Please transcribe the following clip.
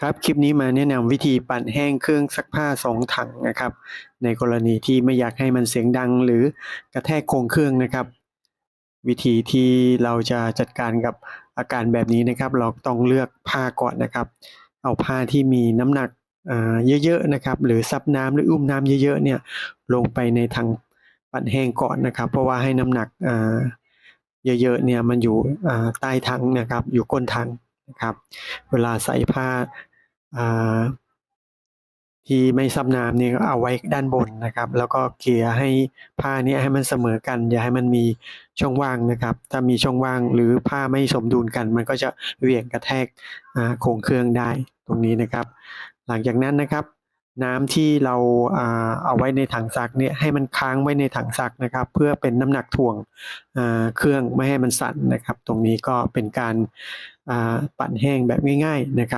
ครับคลิปนี้มาแนะนำวิธีปั่นแห้งเครื่องซักผ้า 2 ถังนะครับ ในกรณีที่ไม่อยากให้มันเสียงดังหรือกระแทกโครงเครื่องนะครับ วิธีที่เราจะจัดการกับอาการแบบนี้นะครับ เราต้องเลือกผ้าก่อนนะครับ เอาผ้าที่มีน้ำหนักเยอะๆนะครับหรือซับน้ำหรืออุ้มน้ำเยอะๆเนี่ยลงไปในถังปั่นแห้งก่อนนะครับ เพราะว่าให้น้ำหนักเยอะๆเนี่ยมันอยู่ใต้ถังนะครับ อยู่ก้นถัง นะครับ เวลาใส่ผ้าที่ไม่ซับน้ำเนี่ยก็เอาไว้ด้านบนนะครับ แล้วก็เกลี่ยให้ผ้านี้ให้มันเสมอกัน อย่าให้มันมีช่องว่างนะครับ ถ้ามีช่องว่างหรือผ้าไม่สมดุลกัน มันก็จะเหวี่ยงกระแทกโครงเครื่องได้ตรงนี้นะครับ หลังจากนั้นนะครับ น้ำที่เราอ่าเอาไว้ในถังซักเนี่ยให้มันค้างไว้ในถังซักนะครับ เพื่อเป็นน้ำหนักถ่วงเครื่องไม่ให้มันสั่นนะครับ ตรงนี้ก็เป็นการปั่นแห้งแบบง่าย ๆนะครับ